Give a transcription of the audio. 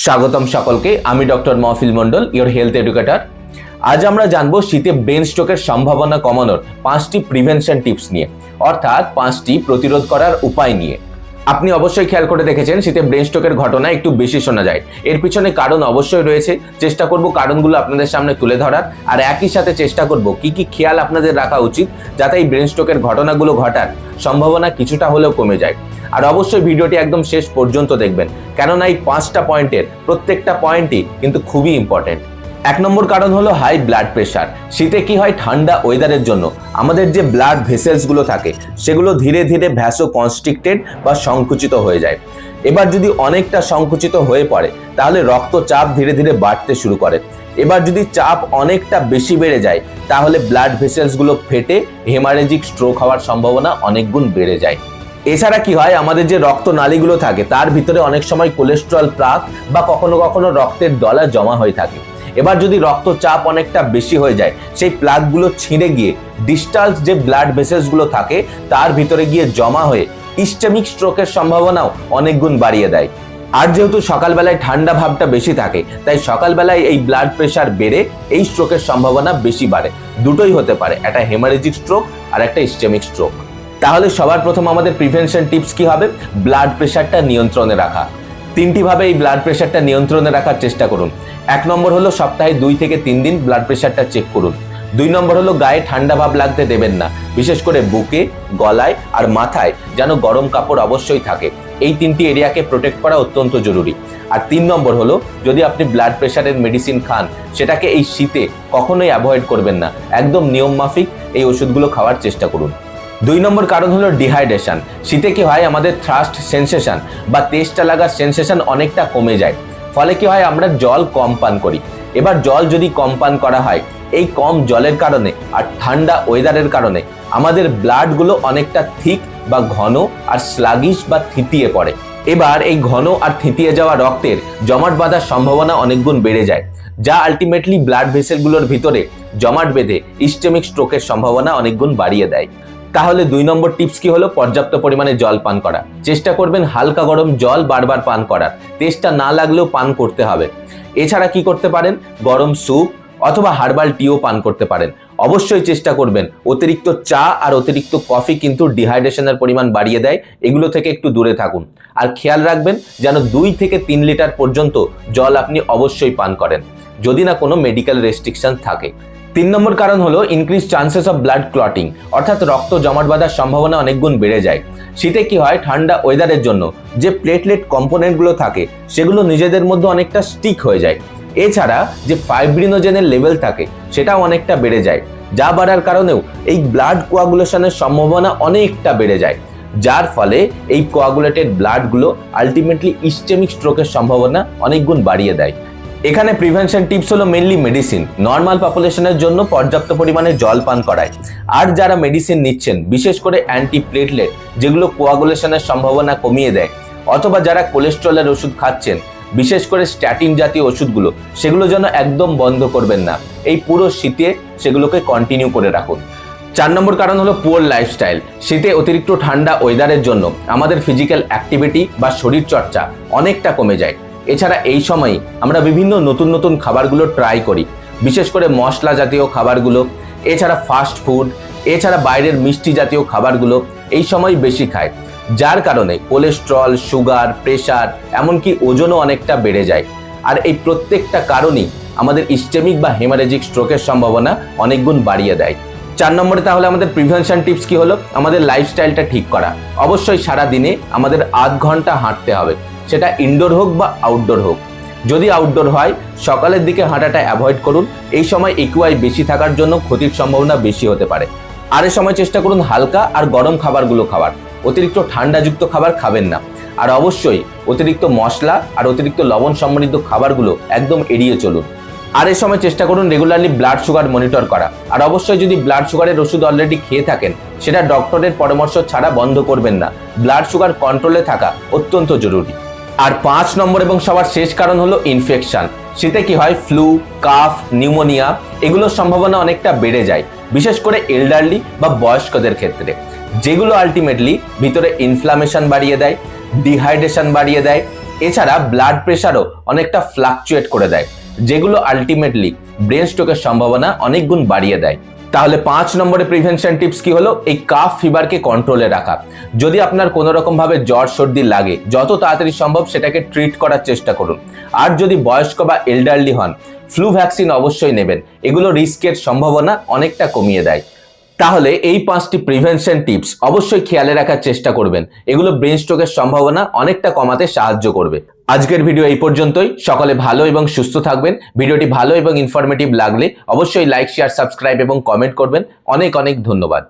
স্বাগতম সকলকে। আমি doctor Mahfil Mondal your health educator আজ আমরা জানব শীতে ব্রেন স্ট্রোকের সম্ভাবনা কমানোর পাঁচটি প্রিভেনশন টিপস নিয়ে, অর্থাৎ পাঁচটি প্রতিরোধ করার উপায় নিয়ে। আপনি অবশ্যই খেয়াল করে দেখেছেন, শীতে ব্রেন স্ট্রোকের ঘটনা একটু বেশি শোনা যায়। এর পিছনে কারণ অবশ্যই রয়েছে। চেষ্টা করব কারণগুলো আপনাদের সামনে তুলে ধরার, আর একই সাথে চেষ্টা করব কি কি খেয়াল আপনাদের রাখা উচিত, যাতে এই ব্রেন স্ট্রোকের ঘটনাগুলো ঘটার সম্ভাবনা কিছুটা হলেও কমে যায়। আর অবশ্যই ভিডিওটি একদম শেষ পর্যন্ত দেখবেন। কেননা এই পাঁচটা পয়েন্টের প্রত্যেকটা পয়েন্টই কিন্তু খুবই ইম্পর্টেন্ট এক নম্বর কারণ হলো হাই ব্লাড প্রেশার শীতে কি হয়? ঠান্ডা ওয়েদারের জন্য। আমাদের যে ব্লাড ভেসেলসগুলো থাকে, সেগুলো ধীরে ধীরে ভ্যাসো কনস্ট্রিক্টেড বা সংকুচিত হয়ে যায়। এবার যদি অনেকটা সংকুচিত হয়ে পড়ে, তাহলে রক্তচাপ ধীরে ধীরে বাড়তে শুরু করে। এবার যদি চাপ অনেকটা বেশি বেড়ে যায়, তাহলে ব্লাড ভেসেলসগুলো ফেটে হেমারেজিক স্ট্রোক হওয়ার সম্ভাবনা অনেক গুণ বেড়ে যায়। এছাড়া কি হয়, আমাদের যে রক্ত নালীগুলো থাকে, তার ভিতরে অনেক সময় কোলেস্ট্রল প্লাক বা কখনো কখনো রক্তের ডলা জমা হয়ে থাকে। এবার যদি রক্তচাপ অনেকটা বেশি হয়ে যায়, সেই প্লাকগুলো ছিঁড়ে গিয়ে ডিস্টাল যে ব্লাড ভেসেলসগুলো থাকে, তার ভিতরে গিয়ে জমা হয়ে ইস্টেমিক স্ট্রোকের সম্ভাবনাও অনেক গুণ বাড়িয়ে দেয়। আর যেহেতু সকালবেলায় ঠান্ডা ভাবটা বেশি থাকে, তাই সকালবেলায় এই ব্লাড প্রেশার বেড়ে এই স্ট্রোকের সম্ভাবনা বেশি বাড়ে। দুটোই হতে পারে, একটা হেমারেজিক স্ট্রোক আর একটা ইস্টেমিক স্ট্রোক তাহলে সবার প্রথম আমাদের প্রিভেনশন টিপস কি হবে? ব্লাড প্রেশারটা নিয়ন্ত্রণে রাখা। তিনটি ভাবে এই ব্লাড প্রেশারটা নিয়ন্ত্রণে রাখার চেষ্টা করুন। এক নম্বর হলো সপ্তাহে দুই থেকে তিন দিন ব্লাড প্রেশারটা চেক করুন। দুই নম্বর হলো গায়ে ঠান্ডা ভাব লাগতে দেবেন না। বিশেষ করে বুকে, গলায় আর মাথায় যেন গরম কাপড় অবশ্যই থাকে। এই তিনটি এরিয়াকে প্রোটেক্ট করা অত্যন্ত জরুরি। আর তিন নম্বর হলো, যদি আপনি ব্লাড প্রেশারের মেডিসিন খান, সেটাকে এই শীতে কখনোই অ্যাভয়েড করবেন না। একদম নিয়ম মাফিক এই ওষুধগুলো খাওয়ার চেষ্টা করুন। দুই নম্বর কারণ হলো ডিহাইড্রেশন শীতে কি হয়, আমাদের থ্রাস্ট সেন্সেশন বা তেষ্টা লাগার সেন্সেশন অনেকটা কমে যায়। ফলে কি হয়, আমরা জল কম পান করি। এবার জল যদি কম পান করা হয়, এই কম জলের কারণে আর ঠান্ডা ওয়েদারের কারণে আমাদের ব্লাডগুলো অনেকটা থিক বা ঘন আর স্লাগিশ বা থিতিয়ে পড়ে। এবার এই ঘন আর থিতিয়ে যাওয়া রক্তের জমাট বাঁধার সম্ভাবনা অনেক গুণ বেড়ে যায়, যা আলটিমেটলি ব্লাড ভেসেলগুলোর ভিতরে জমাট বেঁধে ইস্টেমিক স্ট্রোকের সম্ভাবনা অনেক গুণ বাড়িয়ে দেয়। তাহলে দুই নম্বর টিপস কি হলো? পর্যাপ্ত পরিমাণে জল পান করা। চেষ্টা করবেন হালকা গরম জল বারবার পান করার। তেষ্টা না লাগলেও পান করতে হবে। এছাড়া কি করতে পারেন? গরম স্যুপ অথবা হার্বাল টিও পান করতে পারেন। অবশ্যই চেষ্টা করবেন। অতিরিক্ত চা আর অতিরিক্ত কফি কিন্তু ডিহাইড্রেশনের পরিমাণ বাড়িয়ে দেয়। এগুলো থেকে একটু দূরে থাকুন। আর খেয়াল রাখবেন যেন দুই থেকে তিন লিটার পর্যন্ত জল আপনি অবশ্যই পান করেন। যদি না কোনো মেডিকেল রেস্ট্রিকশন থাকে। তিন নম্বর কারণ হলো increase chances of blood clotting অর্থাৎ রক্ত জমাট বাঁধার সম্ভাবনা অনেক গুণ বেড়ে যায়। শীতে কি হয়? ঠান্ডা ওয়েদারের জন্য যে প্লেটলেট কম্পোনেন্টগুলো থাকে, সেগুলো নিজেদের মধ্যে অনেকটা স্টিক হয়ে যায়। এছাড়া যে ফাইব্রিনোজেনের লেভেল থাকে, সেটাও অনেকটা বেড়ে যায়। যা বাড়ার কারণেও এই ব্লাড কোয়াগুলেশনের সম্ভাবনা অনেকটা বেড়ে যায়। যার ফলে এই কোয়াগুলেটেড ব্লাডগুলো আলটিমেটলি ইস্টেমিক স্ট্রোকের সম্ভাবনা অনেক গুণ বাড়িয়ে দেয়। এখানে প্রিভেনশন টিপস হলো মেনলি মেডিসিন নর্মাল পপুলেশনের জন্য পর্যাপ্ত পরিমাণে জল পান করায় আর যারা মেডিসিন নিচ্ছেন, বিশেষ করে অ্যান্টি প্লেটলেট যেগুলো কোয়াগুলেশনের সম্ভাবনা কমিয়ে দেয়, অথবা যারা কোলেস্ট্রলের ওষুধ খাচ্ছেন, বিশেষ করে স্ট্যাটিন জাতীয় ওষুধগুলো, সেগুলো যেন একদম বন্ধ করবেন না। এই পুরো শীতে সেগুলোকে কন্টিনিউ করে রাখুন। চার নম্বর কারণ হলো পুয়ার লাইফস্টাইল শীতে অতিরিক্ত ঠান্ডা ওয়েদারের জন্য আমাদের ফিজিক্যাল অ্যাক্টিভিটি বা শরীর চর্চা অনেকটা কমে যায়। এছাড়া এই সময় আমরা বিভিন্ন নতুন নতুন খাবারগুলো ট্রাই করি। বিশেষ করে মশলা জাতীয় খাবারগুলো, এছাড়া ফাস্ট ফুড এছাড়া বাইরের মিষ্টি জাতীয় খাবারগুলো এই সময় বেশি খায়। যার কারণে কোলেস্ট্রল সুগার প্রেশার এমনকি ওজনও অনেকটা বেড়ে যায়। আর এই প্রত্যেকটা কারণেই আমাদের ইস্টেমিক বা হেমারেজিক স্ট্রোকের সম্ভাবনা অনেক গুণ বাড়িয়ে দেয়। চার নম্বরে তাহলে আমাদের প্রিভেনশন টিপস কি হলো? আমাদের লাইফস্টাইলটা ঠিক করা। অবশ্যই সারা দিনে আমাদের আধ ঘণ্টা হাঁটতে হবে। সেটা ইনডোর হোক বা আউটডোর হোক। যদি আউটডোর হয়, সকালের দিকে হাঁটাটা অ্যাভয়েড করুন। এই সময় একুয়াই বেশি থাকার জন্য ক্ষতির সম্ভাবনা বেশি হতে পারে। আর এই সময় চেষ্টা করুন হালকা আর গরম খাবারগুলো খাবার অতিরিক্ত ঠান্ডাযুক্ত খাবার খাবেন না। আর অবশ্যই অতিরিক্ত মশলা আর অতিরিক্ত লবণ সমৃদ্ধ খাবারগুলো একদম এড়িয়ে চলুন। আর এই সময় চেষ্টা করুন রেগুলারলি ব্লাড সুগার মনিটর করা। আর অবশ্যই যদি ব্লাড সুগারের ওষুধ অলরেডি খেয়ে থাকেন, সেটা ডক্টরের পরামর্শ ছাড়া বন্ধ করবেন না। ব্লাড সুগার কন্ট্রোলে থাকা অত্যন্ত জরুরি। আর পাঁচ নম্বর এবং সবার শেষ কারণ হলো ইনফেকশন শীতে কি হয়? ফ্লু কাফ নিউমোনিয়া এগুলোর সম্ভাবনা অনেকটা বেড়ে যায়, বিশেষ করে এল্ডারলি বা বয়স্কদের ক্ষেত্রে। যেগুলো আলটিমেটলি ভিতরে ইনফ্লামেশন বাড়িয়ে দেয় ডিহাইড্রেশন বাড়িয়ে দেয়, এছাড়া ব্লাড প্রেশারও অনেকটা ফ্লাকচুয়েট করে দেয়। যেগুলো আলটিমেটলি ব্রেন স্ট্রোকের সম্ভাবনা অনেক গুণ বাড়িয়ে দেয়। তাহলে পাঁচ নম্বরে প্রিভেনশন টিপস কি হলো? এই কাফ ফিভারকে কন্ট্রোলে রাখা। যদি আপনার কোনো রকম ভাবে জ্বর, সর্দি লাগে, যত তাড়াতাড়ি সম্ভব সেটাকে ট্রিট করার চেষ্টা করুন। আর যদি বয়স্ক বা এল্ডারলি হন ফ্লু ভ্যাকসিন অবশ্যই নেবেন। এগুলো রিস্কের সম্ভাবনা অনেকটা কমিয়ে দেয়। তাহলে এই পাঁচটি প্রিভেনশন টিপস অবশ্যই খেয়ালে রাখার চেষ্টা করবেন। এগুলো ব্রেন স্ট্রোকের সম্ভাবনা অনেকটা কমাতে সাহায্য করবে। আজকের ভিডিও এই পর্যন্তই। সকলে ভালো এবং সুস্থ থাকবেন। ভিডিওটি ভালো এবং ইনফরমেটিভ লাগলে অবশ্যই লাইক শেয়ার সাবস্ক্রাইব এবং কমেন্ট করবেন। অনেক অনেক ধন্যবাদ।